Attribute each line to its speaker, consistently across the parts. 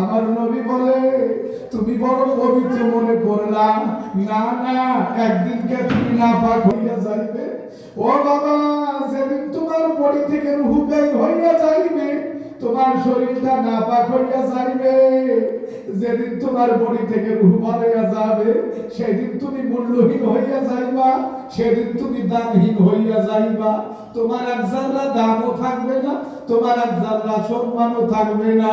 Speaker 1: আমার নবী বলে, তুমি বড় পবিত্র মনে করলা না না একদিনকে তুমি না পাক হইয়া যাইবে? ও বাবা যেদিন তোমার বডি থেকে রুহ হইয়া যাইবে। তোমার শরীরটা না পাক হইয়া যাইবে। যেদিন তোমার বডি থেকে রুহ বার যাবে, সেদিন তুমি মূল্যহীন হইয়া যাইবা। সেদিন তুমি দামহীন হইয়া যাইবা। তোমার এক জাল্লা দামও থাকবে না, তোমার এক জাল্লা সম্মানও থাকবে না।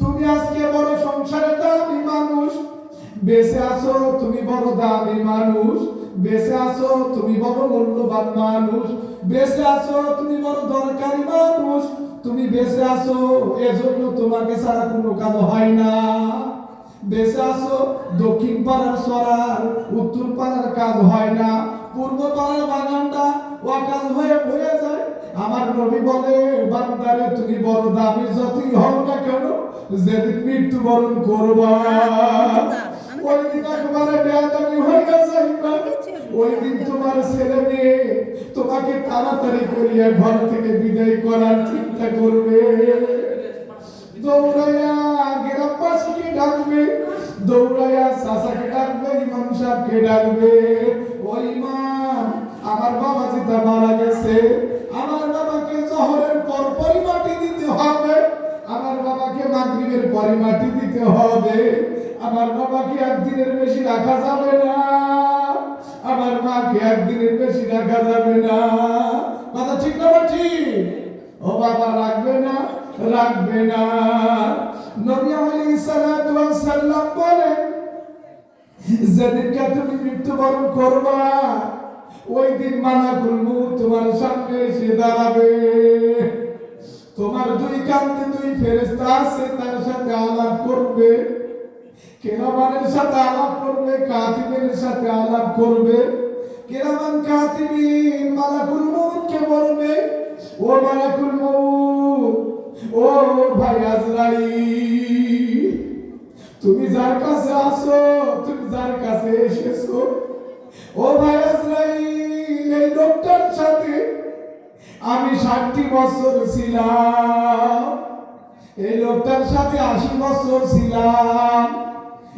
Speaker 1: তুমি আজকে বড় সংসারে দামি মানুষ, বেঁচে আছো তুমি বড় দামি মানুষ, বেঁচে আছো তুমি বড় মূল্যবান মানুষ, বেঁচে আছো তুমি বড় দরকারি মানুষ, তুমি বেঁচে আছো, এজন্য তোমাকে ছাড়া কোনো কাজ হয় না। বেঁচে আছো দক্ষিণ পাড়ার সরার, উত্তর পাড়ার কাজ হয় না, পূর্ব পাড়ার বাগানটা ওয়াকাজ হয়ে বয়ে যায়। আমার নবী বলে, বান্দারে, তুমি বড় দামি যতই হও না কেন? যেদিন মৃত্যুবরণ করবা। ওই দিন একবারে বেয়াদামি হয়ে যাইবা ওই দিন তোমার ছেলে মেয়ে তোমাকে তাড়াতাড়ি করিয়া ঘর থেকে বিদায় করার চিন্তা করবে। দৌড়াইয়া গ্রামবাসীকে ডাকবে, দৌড়াইয়া চাচাকে ডাকবে, ইমাম সাহেবকে ডাকবে। ও ইমাম, আমার বাবা যেটা মারা গেছে, আমার বাবাকে জহরের পর পরই মাটি দিতে হবে, আমার বাবাকে মাগরিবের পরে মাটি দিতে হবে। আমার বাবাকে একদিনের বেশি রাখা যাবে না, আমার মাকে একদিনের বেশি রাখা যাবে না। কথা ঠিক না ঠিক? ও বাবা রাখবে না রাখবে না। নবী ওয়াস সালাম বলেন, যেদিনকে তুমি মৃত্যুবরণ করবা ওই দিন মালাকুল মউত তোমার সামনে এসে দাঁড়াবে। তোমার দুই কান্দে দুই ফেরেশতা আছে, তার সাথে আলাপ করবে। কেরামানের সাথে আলাপ করবে কাতিবের সাথে আলাপ করবে। কেরামান কাতিবিন মালাকুল মউতকে বলবে, ও মালাকুল মউত ও ভাই আজরাইল তুমি যার কাছে আসো তুমি যার কাছে এসেছ? ও ভাই আজরাইল এই লোকটার সাথে আমি ষাটটি বছর ছিলাম। এই লোকটার সাথে আশি বছর ছিলাম।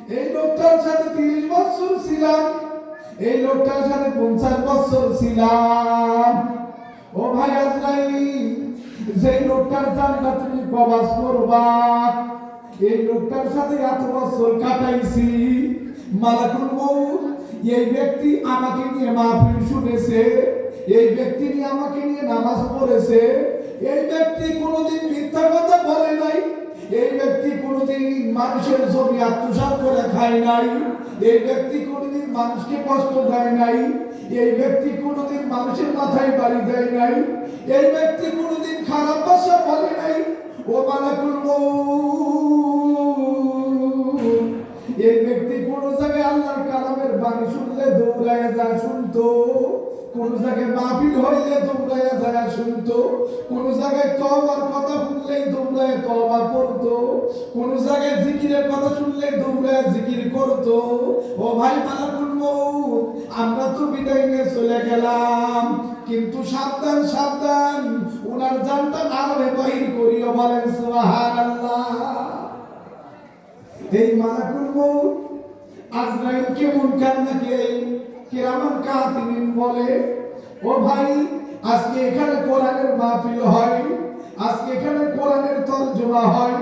Speaker 1: এই লোকটার সাথে তিরিশ বছর ছিলাম। এই লোকটার সাথে পঞ্চাশ বছর ছিলাম। যেই লোকটার জানটা তুমি প্রবাস করবা, এই লোকটার সাথে এত বছর কাটাইছি, মালাকুল মউত, এই ব্যক্তি আমাকে নিয়ে মাহফিল শুনেছে, এই ব্যক্তি নিয়ে আমাকে নিয়ে নামাজ পড়েছে, এই ব্যক্তি কোনোদিন মিথ্যা কথা বলে নাই। এই ব্যক্তি কোনোদিন মানুষের জমি আত্মসাৎ করে খায় নাই। এই ব্যক্তি কোনোদিন মানুষকে কষ্ট দেয় নাই। এই ব্যক্তি কোনোদিন মানুষের মাথায় বাড়ি দেয় নাই। এই ব্যক্তি কোনোদিন খারাপ ভাষা বলে নাই। ও মালাকুল এই ব্যক্তি কোন জায়গায় আল্লাহর কালামের বাণী শুনলে দৌড়ায় যা শুনতো। কোন জায়গায় মাহফিল হইলে দৌড়ায় যায় শুনতো, কোন জায়গায় তওবার কথা শুনলেই দৌড়ায় তওবা পড়তো কোন জায়গায় জিকিরের কথা শুনলে দৌড়ায় জিকির করতো। ও ভাই মালাকুল মউত, আমরা তো বিদায় নিয়ে চলে গেলাম, কিন্তু সাবধান সাবধান ওনার জানটা নামে বাহির করিও বলেন, সুবহানাল্লাহ। এই মালাকুল মউত, আজরাইল কেমন কান নাকি কিরামান কাতিবিন বলে? ও ভাই, আজকে এখানে কোরআনের মাহফিল হয়, আজকে এখানে কোরআনের তরজমা হয়,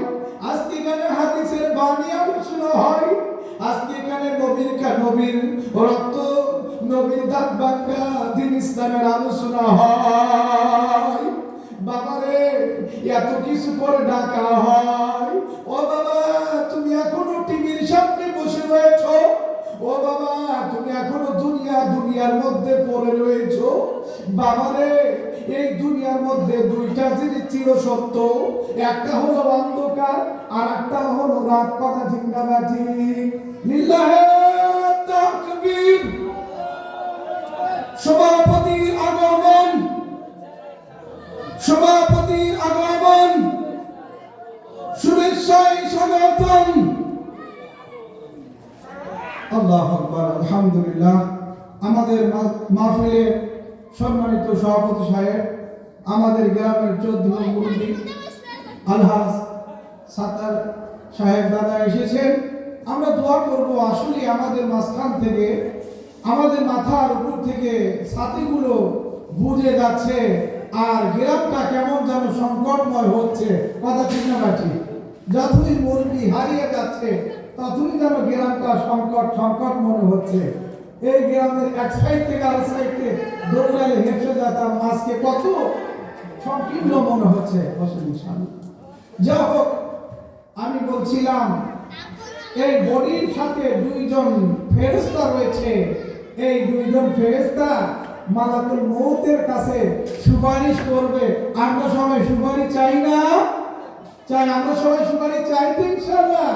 Speaker 1: আজকে এখানে হাদিসের বাণী আলোচনা হয়, আজকে এখানে নবীর কা নবীর রক্ত, নবীর দাঁত বাঙ্গা দিন ইসলামের আলোচনা হয়। বাবারে, এত কিছু করে ডাকা হয়। ও বাবা, তুমি এখনও টিভির সামনে বসে রয়েছ? ও বাবা, তুমি এখনও দুনিয়া, দুনিয়ার মধ্যে পড়ে রয়েছ? বাবারে এই দুনিয়ার মধ্যে দুইটা জিনিস চির সত্য। একটা হলো অন্ধকার, আর একটা হলো রাত না ব্যাঠি লিল্লাহে তাকবীর। সভাপতির আগমন। সভাপতির আগমন। শুভেচ্ছায় স্বাগতম। আল্লাহ আকবার, আলহামদুলিল্লাহ। আমাদের মাহফিলে সম্মানিত সভাপতি সাহেব, আমাদের গ্রামের চোদ্দ মুরব্বী আলহাজ সাতার সাহেব দাদা এসেছেন। আমরা দোয়া করব, আসলে আমাদের মাঝখান থেকে, আমাদের মাথার উপর থেকে ছাতিগুলো বুঝে যাচ্ছে আর গ্রামটা কেমন যেন সংকটময় হচ্ছে। কথা ঠিক না যতই মুরগি হারিয়ে যাচ্ছে ততই যেন গ্রামটা সংকট সংকট মনে হচ্ছে। এই গ্রামের এক সাইড থেকে আরেক সাইডে দৌড়ালে হেঁটে যেতাম আজকে কত সংকীর্ণ মনে হচ্ছে। যা হোক, আমি বলছিলাম, এই বডির সাথে দুইজন ফেরেশতা রয়েছে। এই দুইজন ফেরেশতা মালাকুল মৌতের কাছে সুপারিশ করবে। আমরা সবাই সুপারিশ চাই না? চাই আমরা সবাই সুপারিশ চাই তো ইনশাআল্লাহ।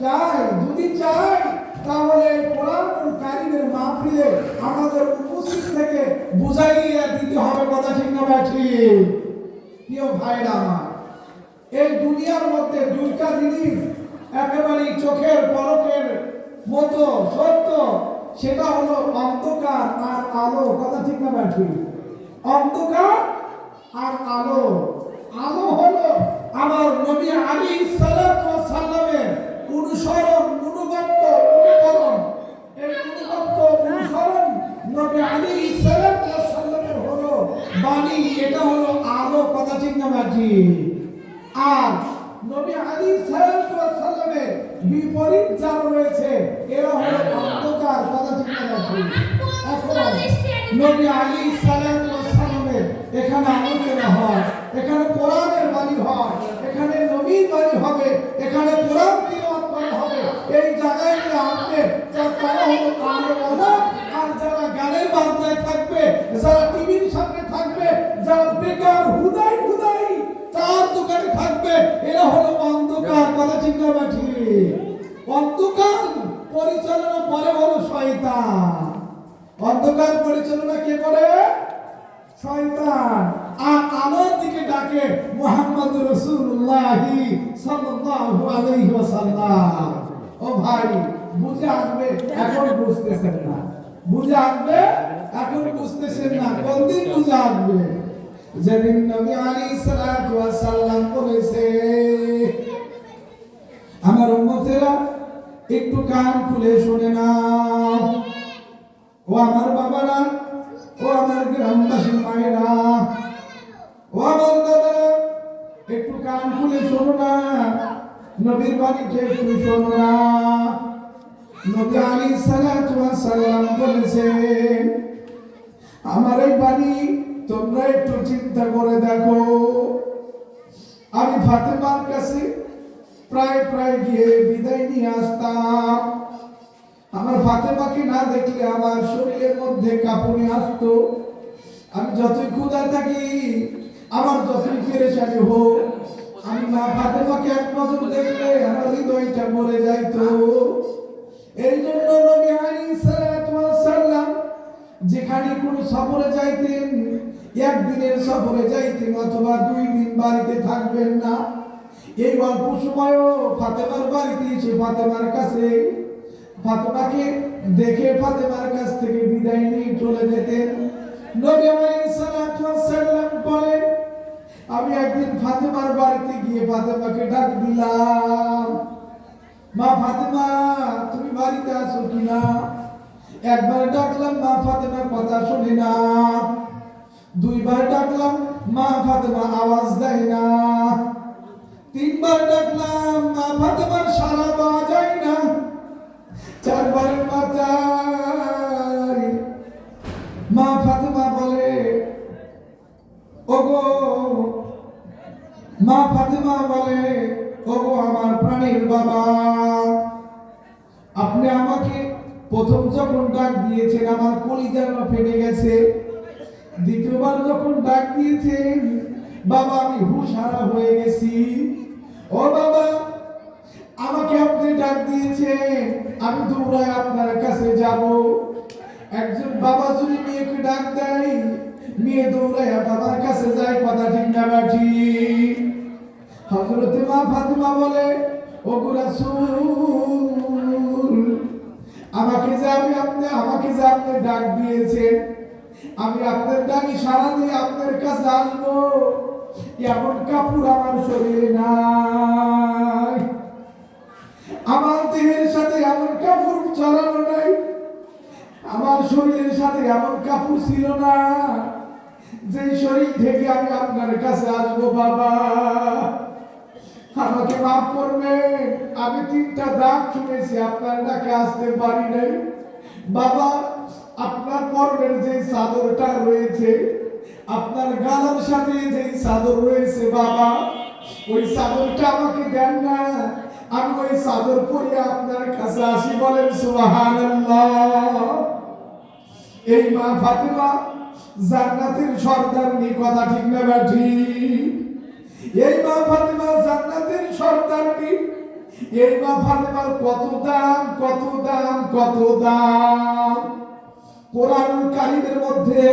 Speaker 1: চাই, যদি চাই, তাহলে কোরআন কারিমের মাহফিলে আমাদের উপস্থিত থেকে বুঝাইয়া দিতে হবে কথা ঠিক না ব্যাঠি প্রিয় ভাইরা আমার, এই দুনিয়ার মধ্যে দুইটা জিনিস একেবারেই চোখের পলকের মতো সত্য, সেটা হলো অন্ধকার আর আলো। কথা ঠিক না ব্যাঠি অন্ধকার আর আলো। আলো হলো আমার নবী আলী সাল্লামের শয়তান। আর আলোর দিকে ডাকে মোহাম্মদ রসুল্লাহ সাল্লাল্লাহু আলাইহি ওয়াসাল্লাম। ও ভাই, বুঝে আসবে, এখন বুঝতেছেন না। বুঝে আসবে, এখন বুঝতেছেন না। কোনদিন বুঝে আসবে? যেদিন নবী আলাইহিস সালাতু ওয়াস সালাম বলেছে, আমার উম্মতেরা, একটু কান খুলে শুনে নাও। ও আমার বাবারা আমার গ্রামবাসী মায়েরা। ও দাদারা একটু কান খুলে শোনো না। নবীর বাড়িতে একটু শোনো না। নবী আলী সালাম বলেছেন, আমার এই বাড়ি তোমরা একটু চিন্তা করে দেখো। আমি ফাতেমার কাছে প্রায় প্রায় গিয়ে বিদায় নিয়ে আসতাম। আমার ফাতেমাকে না দেখলে আমার শরীরের মধ্যে কাঁপুনি আসতো। আমি যতই ক্ষুধা থাকি, আমার যতই পেরেশানি হোক। আমি মা ফাতেমাকে এক নজর দেখলে আমার হৃদয়টা মরে যাইতো। এই জন্য নবী আলাইহিস সালাম, যেখানে কোনো সফরে যাইতেন, একদিনের সফরে যাইতেন অথবা দুই দিন বাড়িতে থাকবেন না। এই অল্প সময়ও ফাতেমার বাড়িতে এসে ফাতেমার কাছে ফাতেমাকে দেখে ফাতেমার কাছ থেকে বিদায় নিয়ে চলে যেতেন। নবী আলাইহিস সালাতু ওয়াস সালাম বলেন, আমি একদিন ফাতেমার বাড়িতে গিয়ে ফাতেমাকে ডাক দিলাম। মা ফাতেমা, তুমি বাড়িতে আছো কিনা একবার ডাকলাম, মা ফাতেমা কথা শুনে না। দুইবার ডাকলাম, মা ফাতেমা আওয়াজ দেয় না। তিনবার ডাকলাম, মা ফাতেমার সারা পাওয়া যায় না। চারবারের মাথায় মা ফাতেমা বলে, ওগো। মা ফাতেমা বলে, ওগো আমার প্রাণীর বাবা। আপনি আমাকে প্রথম যখন ডাক দিয়েছেন, আমার কলিজার ফেটে গেছে। দ্বিতীয়বার যখন ডাক দিয়েছেন, বাবা, আমি হুশহারা হয়ে গেছি। ও বাবা আমাকে আপনি ডাক দিয়েছেন, আমি দৌড়ায় আপনার কাছে যাব। একজন বাবা যদি মেয়েকে ডাক দেয়, মেয়ে দৌড়ায় বাবার কাছে যায়, কথা ঠিক না বাঠি হজরতে মা ফাতিমা বলে ও রাসূল, আমাকে যে আমি আপনি, আমাকে যে আপনি ডাক দিয়েছেন, আমি আপনার ডাকি সারা দিয়ে আপনার কাছে আসব এমন কাপড় আমার শরীরে নাই। আমার দেহের সাথে এমন কাপড় চড়ানো নাই। আমার শরীরের সাথে এমন কাপড় ছিল না যে শরীর থেকে আমি আপনার কাছে আসব, বাবা। আমাকে মাফ করবেন, আমি তিনটা দাগ শুনেছি, আপনার ডাকে আসতে পারি নাই। বাবা, আপনার পর্বের যে চাদরটা রয়েছে, আপনার গালার সাথে যে চাদর রয়েছে, বাবা, ওই চাদরটা আমাকে দেন না। আমি ওই চাদর পরিয়ে আপনার কাছে আসি বলেন, সুবহানাল্লাহ। এই মা ফাতেমা জান্নাতের সর্দার নি কথা ঠিক না ব্যাঠি এই মা ফাতেমা জান্নাতের সর্দার এই মা ফাতেমার কত দাম কত দাম কত দাম? কোরআনুল কারিমের মধ্যে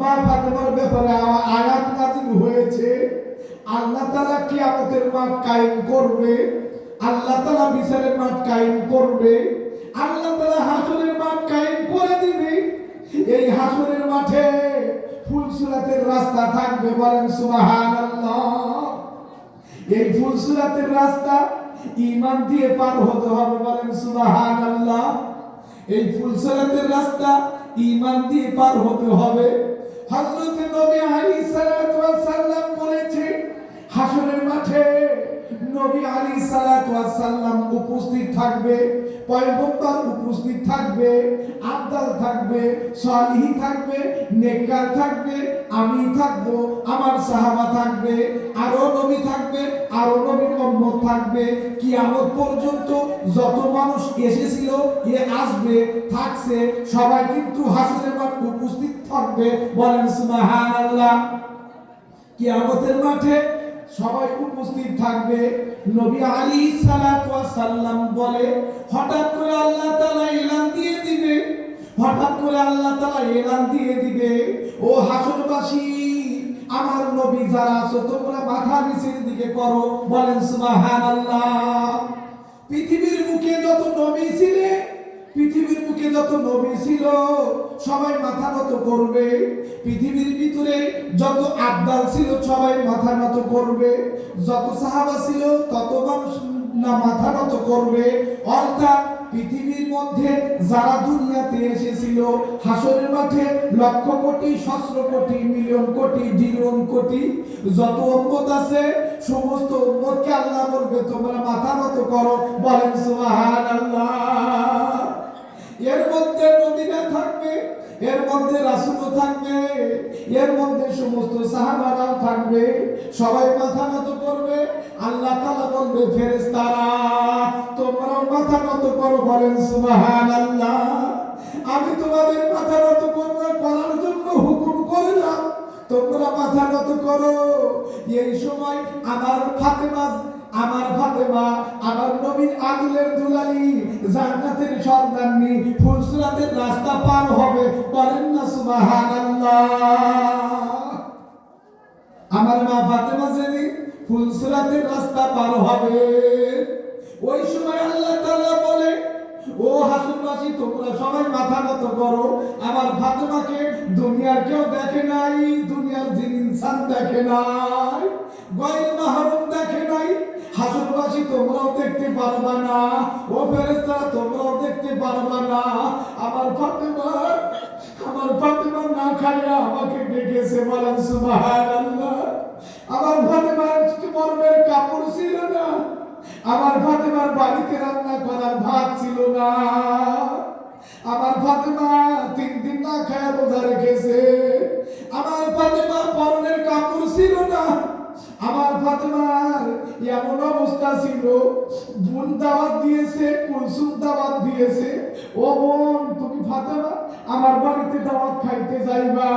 Speaker 1: মা ফাতেমার ব্যাপারে আয়াত নাযিল হয়েছে। আল্লাহ তাআলা কিয়ামতের মাঠ কায়েম করবে। আল্লাহ তালা বিচারের মাঠ কায়েম করবে, আল্লাহ তালা হাসরের মাঠ কায়েম করে দিবে। এই হাসরের মাঠে ফুলসুরাতের রাস্তা থাকবে বলেন সুবহানাল্লাহ। এই ফুলসুরাতের রাস্তা ইমান দিয়ে পার হতে হবে বলেন সুবহানাল্লাহ। এই ফুলসুরাতের রাস্তা ইমান দিয়ে পার হতে হবে। হযরত নবী ওয়াস সালাম বলেছে, হাসরের মাঠে নবী ওয়াস সালাম উপস্থিত থাকবে, পয়গম্বর উপস্থিত থাকবে, আব্দাল থাকবে, সালিহি থাকবে, নেককার থাকবে, আমি থাকব, আমার সাহাবা থাকবে, আরও নবী থাকবে, আরও নবীর উম্মত থাকবে। কিয়ামত পর্যন্ত যত মানুষ এসেছিল, এ আসবে, থাকছে, সবাই কিন্তু হাসরের মাঠ উপস্থিত থাকবে। বলেন সুবহানাল্লাহ। কিয়ামতের মাঠে সবাই উপস্থিত থাকবে। নবী আলী সাল্লাম বলে, হঠাৎ করে আল্লাহ তাআলা এলান দিয়ে দিবে। হঠাৎ করে আল্লাহ তাআলা এলান দিয়ে দিবে। ও হাসরবাসী, আমার নবী যারা আছো, তোমরা মাথা নিচের দিকে করো। বলেন, সুবহানাল্লাহ। পৃথিবীর মুখে যত নবী ছিলেন পৃথিবীর বুকে যত নবী ছিল, সবাই মাথা নত করবে। পৃথিবীর ভিতরে যত আবদাল ছিল, সবাই মাথা নত করবে। যত সাহাবা ছিল, তত মানুষ না মাথা নত করবে। অর্থাৎ পৃথিবীর মধ্যে যারা দুনিয়াতে এসেছিল, হাসরের মাঠে লক্ষ কোটি, সহস্র কোটি, মিলিয়ন কোটি ডিলিয়ন কোটি যত উম্মত আছে, সমস্ত উম্মতকে আল্লাহ বলবে, তোমরা মাথা নত করো। বলেন, সুবহানাল্লাহ। এর মধ্যে নবীরা থাকবে, এর মধ্যে রাসূলও থাকবে, এর মধ্যে সমস্ত সাহাবারাও থাকবে, সবাই মাথা নত করবে, আল্লাহ তাআলা বলবে, ফেরেশতারা, তোমরাও মাথা নত করো, বলেন সুবহানাল্লাহ। আমি তোমাদের মাথা নত করার জন্য হুকুম করলাম, তোমরা মাথা নত করো। এই সময় আমার ফাতেমা আমার ফাতেমা, আমার নবীর আদুলের দুলালি, জান্নাতের সন্তাননি ফুলসুরাতের রাস্তা পার হবে, বলেন না সুবহানাল্লাহ। আমার মা ফাতেমা যেদিন ফুলসুরাতের রাস্তা পার হবে। ওই সময় আল্লাহ তাআলা বলে, ও হাসুরবাসী, তোমরা সবাই মাথা নত করো। আমার ফাতেমাকে দুনিয়ার কেউ দেখে নাই, দুনিয়ার জিন ইনসান দেখে নাই, গয়ের মাহরুম দেখে নাই হাসুরবাসী তোমরাও দেখতে পারবা না। ও ফেরেশতারা তোমরাও দেখতে পারবা না। আমার ফাতেমা আমার ফাতেমা না খাইয়া আমাকে ডেকেছে বলেন সুবহানাল্লাহ। আমার ফাতেমার মর্মের কাপড় ছিল না। আমার ফাতেমার বাড়িতে রান্না করার ভাত ছিল না। আমার ফাতেমা তিন দিন না খায় রোজা রেখেছে। আমার ফাতেমার পরনের কাপড় ছিল না। আমার ফাতেমার এমন অবস্থা ছিল, বোন দাওয়াত দিয়েছে, কুলসুম দাওয়াত দিয়েছে। ও বোন, তুমি ফাতেমা, আমার বাড়িতে দাওয়াত খাইতে যাইবা।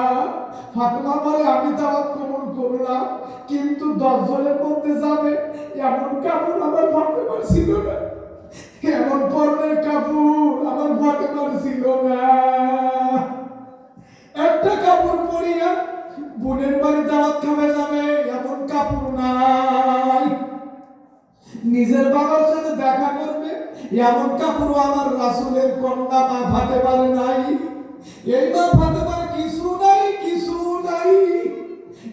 Speaker 1: ফাতেমা বলে, আমি দাওয়াত কবুল করলাম, কিন্তু দশ জনের মধ্যে যাবে, এমন কাপড় আমার ফাতেমার ছিল না। এমন পরনের কাপড় আমার ফাতেমার ছিল না। একটা কাপড় পরিয়া বোনের বাড়ি দাওয়াত খাবে যাবে, এমন কাপড় নাই। নিজের বাবার সাথে দেখা করবে, এমন কাপড় আমার রাসুলের কন্যা মা ফাতে পারে নাই। এই মা ফাতে পারে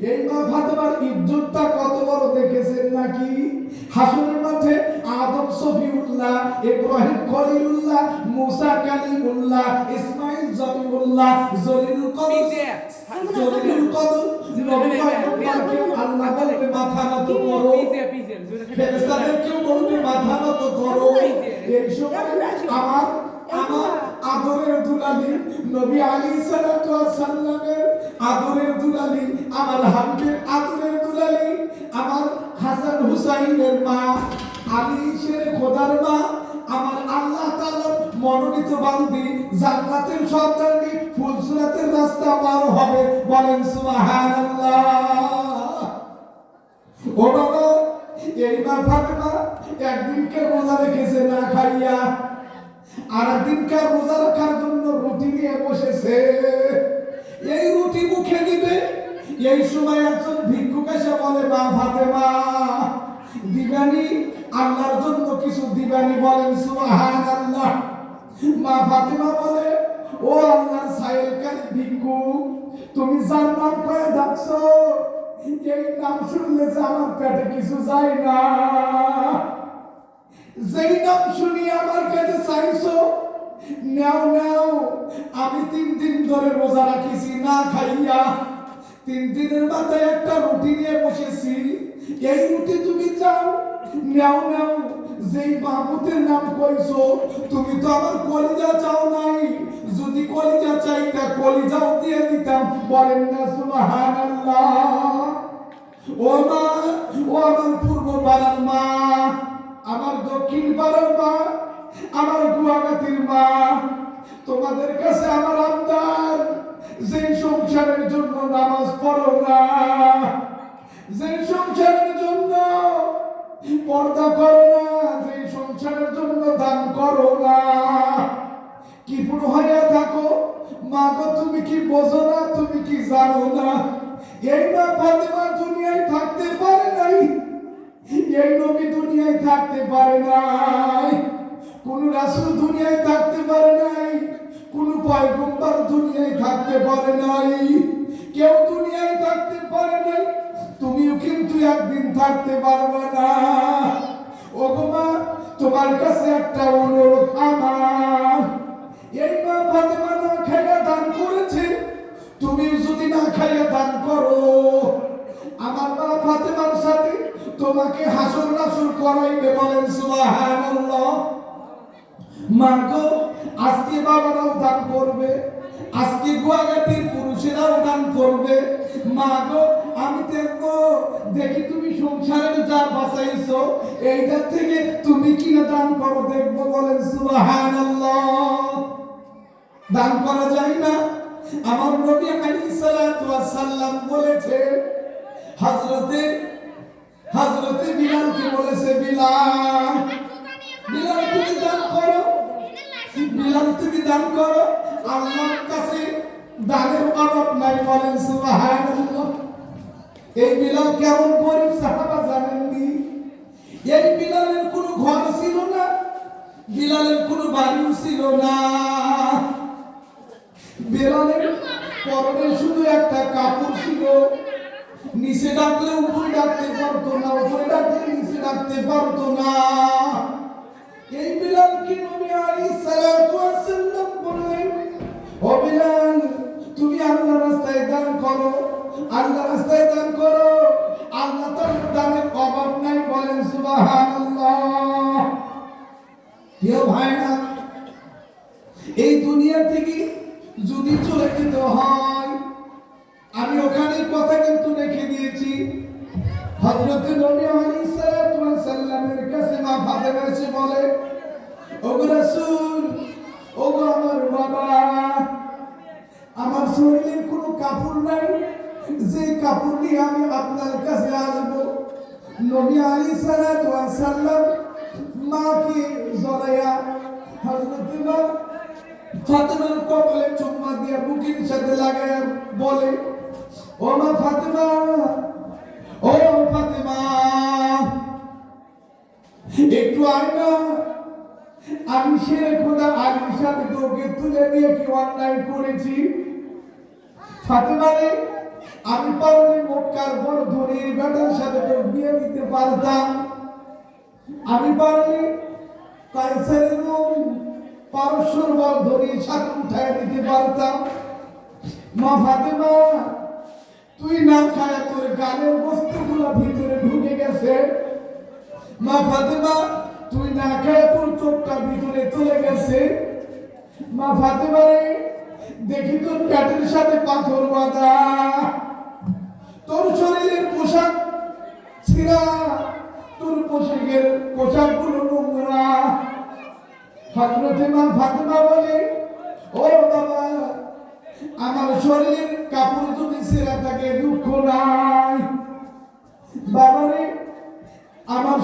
Speaker 1: এই মা ফাতেমার ইজ্জতটা কত বড় দেখেছেন নাকি হাসনের মাঠে আদম সফিউল্লাহ ইব্রাহিম খলিলুল্লাহ মুসা কালিমুল্লাহ ইসমাইল জবিউল্লাহ জলিলুল কদর জলিলুল কদর আল্লাহ বলবে মাথা নত করো ফেরেশতাদেরকেও বলবে মাথা নত করো এই সময় আমার আমার আদরের দুলালি নবী আলী সাল্লামের আদরের দুলালি, আমার হাবিবের আদরের দুলালি, আমার হাসান হুসাইনের মা, আলী শের খোদার মা, আমার আল্লাহ তাআলার মনোনীত বান্দি, জান্নাতের সন্তানী ফুলসুরাতের রাস্তা পার হবে বলেন সুবহানাল্লাহ। ও বাবা, এই মা ফাতেমা একদিনকে রোজা রেখেছে না খাইয়া আর একদিনকার রোজা রাখার জন্য রুটি নিয়ে বসেছে। এই রুটি মুখে দিবে, এই সময় একজন ভিক্ষুক এসে বলে, মা ফাতেমা, দিবানি আল্লাহর জন্য কিছু দিবানি বলেন, সুবহানাল্লাহ। মা ফাতেমা বলে, ও আল্লাহর সাইলকারী ভিক্ষুক, তুমি নাম করে ডাকছো এই নাম শুনলে যে আমার পেটে কিছু যায় না। যেই নাম শুনি আমার কাছে চাইছো, নাও নাও, আমি তিন দিন ধরে রোজা রাখিছি, না খাইয়া। তিন দিনের মাথায় একটা রুটি নিয়ে বসেছি, এই রুটি তুমি চাও? নাও নাও, যেই মাহমুদের নাম কইছো, তুমি তো আমার কলিজা চাও নাই। যদি কলিজা চাইতা কলিজাও দিয়ে দিতাম, বলেন না সুবহানাল্লাহ। ও মা, ও আমার পূর্ব পাড়ার মা আমার দক্ষিণ পাড়ার মা, আমার গুয়াগাতির মা, তোমাদের কাছে আমার আমদার যে সংসারের জন্য নামাজ পড়ো না যে সংসারের জন্য পর্দা করো না যে সংসারের জন্য দান করো না। কি পুরো হইয়া থাকো? মা গো, তুমি কি বোঝো না, তুমি কি জানো না? এই মা ফাতেমা দুনিয়ায় থাকতে পারে নাই। এই নবী দুনিয়ায় থাকতে পারে নাই, কোন রাসূল দুনিয়ায় থাকতে পারে নাই, কোন পয়গম্বর দুনিয়ায় থাকতে পারে নাই, কেউ দুনিয়ায় থাকতে পারে নাই, তুমিও কিন্তু একদিন থাকতে পারবে না। ও গো তোমার কাছে একটা অনুরোধ আমার। এই মা ফাতেমা না খাইয়া দান করেছে তুমি যদি না খাইয়া দান করো আমার মা ফাতেমার সাথে তোমাকে হাসর নাসর করাইবে বলেন, সুবহানাল্লাহ। মা গো আজকে বাবারাও দান করবে, আজকে গুয়াগাতির পুরুষেরাও দান করবে। মা গো আমি দেখব, দেখি তুমি সংসারের যা বাঁচাইছো এইটার থেকে তুমি কি না দান করো, দেখব বলেন, সুবহানাল্লাহ। দান করা যায় না? আমার নবী আলাইহিস সালাতু ওয়াস সালাম বলেছে হযরতে হযরতে বিলালকে বলেছে? বিলাল। বিলাল তুমি দান করো। বিলাল তুমি দান করো। আল্লাহর কাছে দানের অভাব নাই বলেন সুবহানাল্লাহ। এই বিলাল কেমন গরিব সাহাবা জানেননি? এই বিলালের কোনো ঘর ছিল না। বিলালের কোনো বাড়িও ছিল না। বেলালের পরনে শুধু একটা কাপড় ছিল। নিচে ডাকলে উপরে ডাকতে পারতো না, উপরে ডাকলে নিচে ডাকতে পারতো না। এই বিলাল কি নবী আলী সালাতু ওয়াসাল্লাম বললেন? ও বিলাল, তুমি আল্লাহ রাস্তায় দান করো আল্লাহ রাস্তায় দান করো, আল্লাহ তার একটু আয় না। আমি শেরে খোদা আলীর সাথে তোকে তুলে নিয়ে কি অন্যায় করেছি? ফাতেমা রে আমি পারলে মক্কার বড় ধনীর বেটার সাথে তোর বিয়ে দিতে পারতাম। আমি পারলে কাইসারের পারস্যর বড় ধনীর সাথে উঠায় দিতে পারতাম। মা ফাতেমা, তুই না খায় তোর গানের বস্তুগুলো ভিতরে ঢুকে গেছে। মা ফাতেমা, তুই না খায় তোর চোখটা ভিতরে চলে গেছে। মা ফাতেমা রে, দেখি তোর প্যাটের সাথে পাথর বাঁধা। তোর শরীরের পোশাক ছিঁড়া, তোর পোশাকের পোশাকগুলো নোংরা। হজরতে মা ফাতেমা বলে, ও বাবা, আমার শরীরের কাপড় যদি ছেঁড়া থাকে দুঃখ নাই।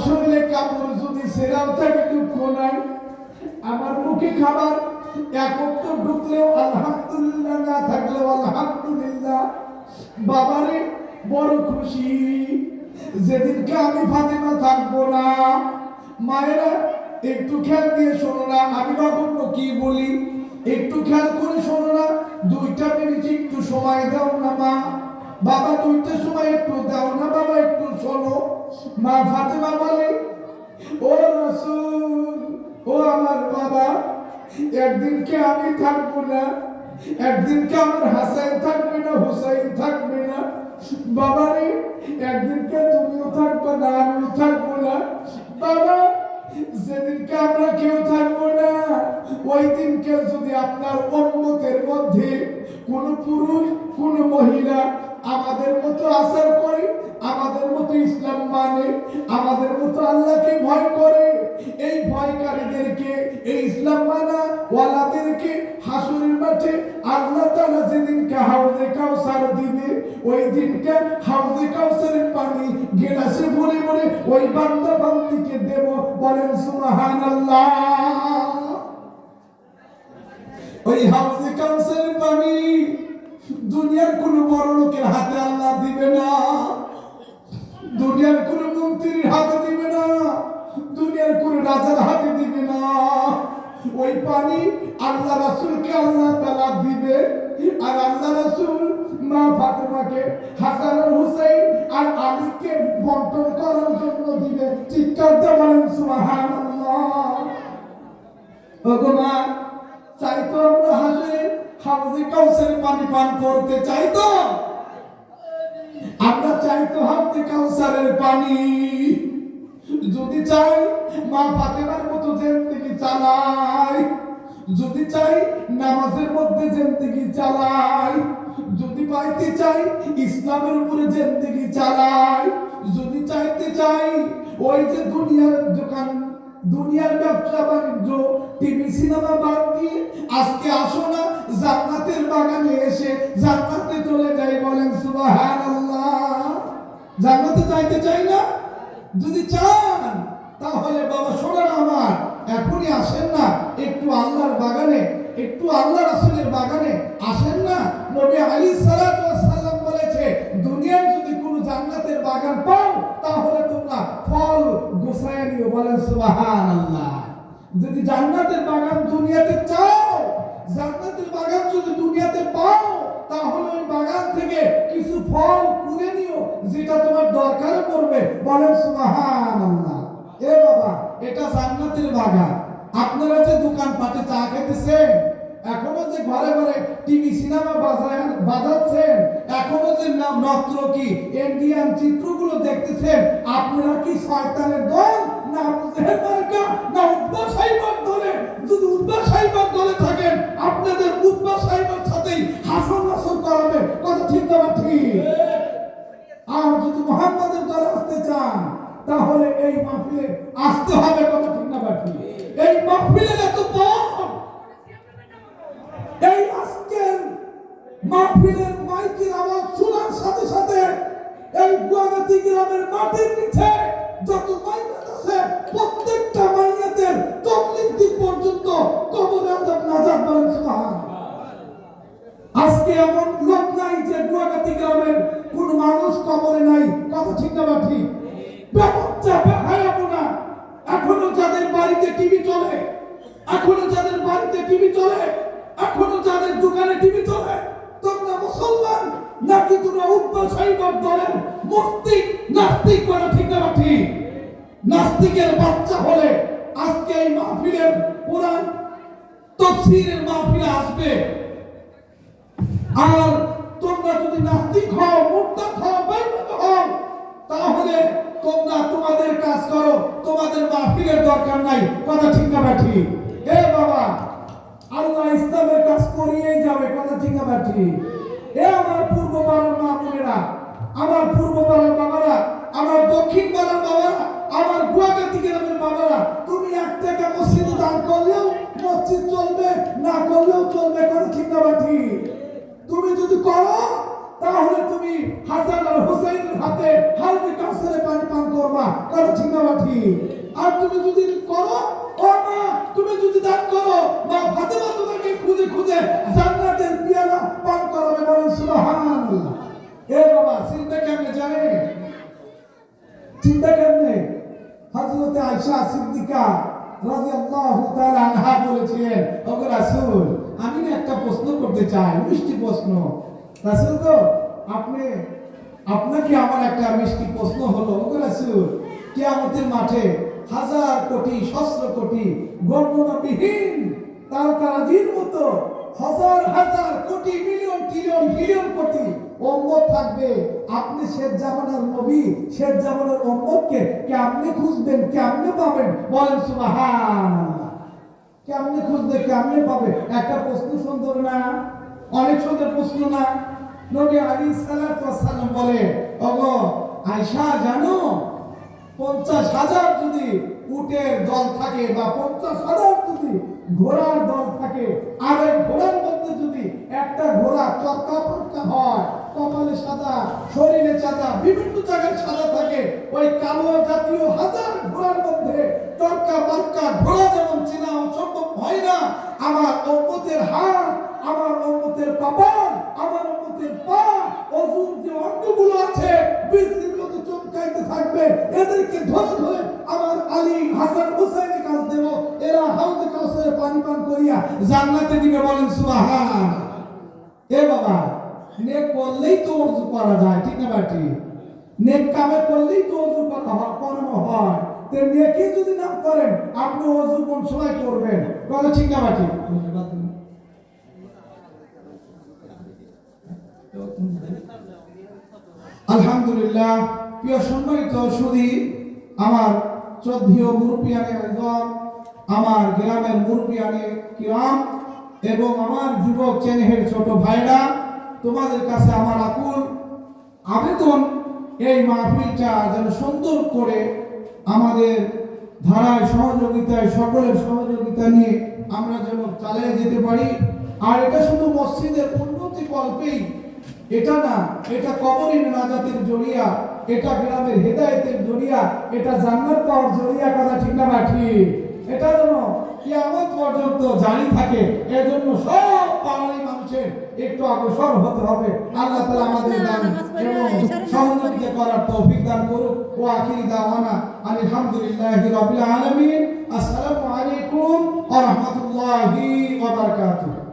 Speaker 1: শরীরে কাপড় যদি ছেঁড়াও থাকে, দুঃখ নাই। আমার মুখে খাবার একক তো ঢুকলেও আলহামদুলিল্লাহ না থাকলেও আলহামদুলিল্লাহ। বাবারে, বড় খুশি। যেদিনকে আমি ফাতেমা থাকব না, মায়েরা, একটু খেয়াল দিয়ে শোনো না, আমি নগণ্য কি বলি? একটু খেয়াল করে শোনো না, দুইটা মিনিট একটু সময় দাও না, মা। বাবা দুইটা সময় একটু দাও না, বাবা একটু শোনো। মা ফাতেমা বলে, ও রসুল, ও আমার বাবা একদিনকে আমি থাকব না? একদিনকে আমার হাসাইন থাকবে না, হুসাইন থাকবে না? বাবা রে একদিনকে তুমিও থাকবে না, আমিও থাকব না? বাবা সেদিনকে আমরা কেউ থাকব না, ওই দিনকে যদি আপনার উম্মতের মধ্যে কোন পুরুষ, কোন মহিলা আমাদের মতো আসার করে, আমাদের মতো ইসলাম মানে আমাদের মতো আল্লাহকে ভয় করে। এই ভয়কারীদেরকে, এই ইসলাম মানা ওয়ালাদেরকে হাসুরের মাঠে আল্লাহ তাআলা যেদিনকে হাউজে কাউসার দিবে, ওই দিনকে হাউজে কাউসারের পানি গেলাসে ভরে ভরে ওই বান্দা বান্দিকে দেব, বলেন সুবহানাল্লাহ। ওই হাউজে কাউসারের পানি দুনিয়ার কোন বড় লোকের হাতে আল্লাহ দিবে না। দুনিয়ার কোন মন্ত্রীর হাতে দিবে না। দুনিয়ার কোন রাজার হাতে দিবে না। ওই পানি আল্লাহ রাসূলকে আল্লাহ তাআলা দিবে। আর আল্লাহ রাসূল মা ফাতেমাকে, হাসান হুসাইন আর আলীকে বন্টন করার জন্য দিবে। চিৎকার বলেন, সুবহানাল্লাহ। ভগবান পানি করতে চাই তো? আমরা চাই তো হাউজে কাউসারের পানি। যদি চাই মা ফাতেমার মতো জিন্দেগি চালাই, যদি চাই নামাজের মধ্যে জিন্দেগি চালাই, যদি পাইতে চাই ইসলামের উপরে জিন্দেগি চালাই, যদি চাইতে চাই ওই যে দুনিয়ার দোকান দুনিয়ার ব্যবসা বাণিজ্য টিভি সিনেমা বাদ দিয়ে আজকে আসো না, জান্নাতের বাগানে এসে জান্নাতে চলে যাই বলেন, সুবহানাল্লাহ। জান্নাতে যাইতে চাই না? যদি চান, তাহলে বাবা, শোনেন আমার, এখনই আসেন না, একটু আল্লাহর বাগানে, একটু আল্লাহ রাসূলের বাগানে আসেন না? নবী আলী সাল্লাম বলেছে দুনিয়ার যদি কোনো জান্নাতের বাগান পাও, তাহলে তোমরা ফল নিও বলেন, সুবহানাল্লাহ। যদি জান্নাতের বাগান দুনিয়াতে চাও, জান্নাতের বাগান যদি দুনিয়াতে পাও, তাহলে ওই বাগান থেকে কিছু ফল কুড়ে নিও, যেটা তোমার দরকারে পড়বে। বলেন, সুবহানাল্লাহ। এ বাবা, এটা জান্নাতের বাগান। আপনারা যে দোকান পাটে চা খেতেছেন এখনও যে ঘরে ঘরে টিভি, সিনেমা বাজাচ্ছেন, এখনও যে নত্র কি? ইন্ডিয়ান চিত্রগুলো দেখতেছেন, আপনারা কি শয়তানের দল? না মার্কা? না সাইবার দলে? যদি সাইবার দলে থাকেন, আপনাদের উদ্বা সাইবার সাথেই হাসন নাসন করাবে। কথা ঠিক না আর যদি মোহাম্মদের দলে আসতে চান, তাহলে এই মাহফিলে আসতে হবে, কথা ঠিক না ঠিক? এই মাহফিলের এত বড় এই আজকের মাহফিলের মাইকের আওয়াজ শোনার সাথে সাথে এই গুয়াহাটি গ্রামের মাটির নিচে যত মাইয়াত আছে, প্রত্যেকটা মাইয়াতের চল্লিশ দিন পর্যন্ত কবরে আজাব নাজাব বলেন আজকে এমন লোক নাই যে গুয়াহাটি গ্রামের কোন মানুষ কবরে নাই, কথা ঠিক না বা ঠিক? বেহায়াবো না এখনও যাদের বাড়িতে টিভি চলে, এখনও যাদের বাড়িতে টিভি চলে এখনও যাদের দোকানে টিভি চলে তোমরা মুসলমান নাকি তোমরা উদ্দল সাহিবার দলের মস্তিক নাস্তিক কথা ঠিক না নাস্তিকের বাচ্চা হলে আজকে এই মাহফিলের কোরআন তফসিরের মাহফিলে আসবে। আর তোমরা যদি নাস্তিক হও, মুরতাদ হও বেঈমান হও, তাহলে তোমরা তোমাদের কাজ করো, তোমাদের মাহফিলের দরকার নাই, কথা ঠিক না ঠিক? এ বাবা আল্লাহ ইসলামের কাজ করিয়েই যাবে, কথা ঠিক না এ আমার পূর্ব পাড়ার মা বোনেরা, আমার পূর্ব পাড়ার বাবারা, আমার দক্ষিণ পাড়ার বাবারা, আমার গুয়াগাতি গ্রামের বাবারা, তুমি এক টাকা মসজিদে দান করলেও মসজিদ চলবে, না করলেও চলবে, কথা ঠিক না তুমি যদি করো, তাহলে তুমি হাসান আর হোসেনের হাতে হালকা কাউসারে পানি পান করবা কারণ ঠিক না আর তুমি যদি করো, ও মা, তুমি যদি দান করো, মা ফাতেমা তোমাকে খুঁজে খুঁজে জান্নাতের পিয়ালা পান করাবে বলেন সুবহানাল্লাহ। এ বাবা, চিন্তা কেমনে জানে? চিন্তা কেমনে? হযরতে আয়েশা সিদ্দিকা রাদিয়াল্লাহু তাআলা আনহা বলেছিলেন, ওগো রাসূল, আমি একটা প্রশ্ন করতে চাই, মিষ্টি প্রশ্ন। রাসূল তো, আপনি, আপনাকে আমার একটা মিষ্টি প্রশ্ন হলো, ওগো রাসূল, কিয়ামতের মাঠে হাজার কোটি, সহস্র কোটি গণনাবিহীন তারকারাজির মতো হাজার হাজার কোটি মিলিয়ন, ট্রিলিয়ন বিলিয়ন কোটি উম্মত থাকবে। আপনি শেখ জামানার নবী, শেখ জামানার উম্মতকে কেমনে খুঁজবেন, কেমনে পাবেন? বলেন সুবহানাল্লাহ। কেমনে খুঁজবে কেমনে পাবে? একটা প্রশ্ন সুন্দর না? অনেক সুন্দর প্রশ্ন না? নবী আলী সালাম বলে ওগো আয়সা জানো পঞ্চাশ হাজার যদি উটের দল থাকে বা পঞ্চাশ হাজার যদি ঘোড়ার দল থাকে, আর ওই ঘোড়ার মধ্যে যদি একটা ঘোড়া চরকা পরকা হয়, কপালে সাদা, শরীরে সাদা, বিভিন্ন জায়গায় সাদা থাকে, ওই কালো জাতীয় হাজার ঘোড়ার মধ্যে চরকা বারকা ঘোড়া যেমন চেনা সম্ভব হয় না, আমার অম্মতের হাত আমার অম্মতের কপাল আমার অম্মতের পা অজুর যে অঙ্গগুলো আছে বিজলির মতো চমকাইতে থাকবে, এদেরকে ধরে ধরে আমার আলী হাসান হুসাইনের কাছ দেব। এরা হাউজে কাউসারে পানি পান করিয়া জান্নাতে দিবে বলেন সুবহান এ বাবা, নেক করলেই তো অজু করা যায়, ঠিক না বাটি? নেক কামে করলেই তো অজু করা হয় করানো হয়। নেকি যদি না করেন, আপনি অজু কোন সময় করবেন? কথা ঠিক না বাটি? আলহামদুলিল্লাহ, প্রিয় সম্মানিত সুধী, আমার শ্রদ্ধীয় মুরব্বিয়ানে একজন, আমার গ্রামের মুরব্বিয়ানে কিরাম, এবং আমার যুবক চেনেহের ছোট ভাইরা তোমাদের কাছে আমার আকুল আবেদন, এই মাহফিলটা যেন সুন্দর করে আমাদের ধারায় সহযোগিতায়, সকলের সহযোগিতা নিয়ে আমরা যেন চালিয়ে যেতে পারি। আর এটা শুধু মসজিদের উন্নতি কল্পেই এটা না এটা কবরের নাজাতের জড়িয়া এটা গ্রামের হেদায়েতের জড়িয়া এটা জান্নাত পাওয়ার জড়িয়া কথা ঠিক না ঠিক। এটা যেন কিয়ামত পর্যন্ত জারি থাকে এজন্য সব পাড়ারই মানুষের একটু অগ্রসর হতে হবে। আল্লাহ তাআলা আমাদের দান এবং সহযোগিতা করার তৌফিক দান করুক। ও আখিরি দাওয়ানা আলহামদুলিল্লাহি রাব্বিল আলামিন। আসসালামু আলাইকুম ওয়া রাহমাতুল্লাহি ওয়া বারাকাতুহু।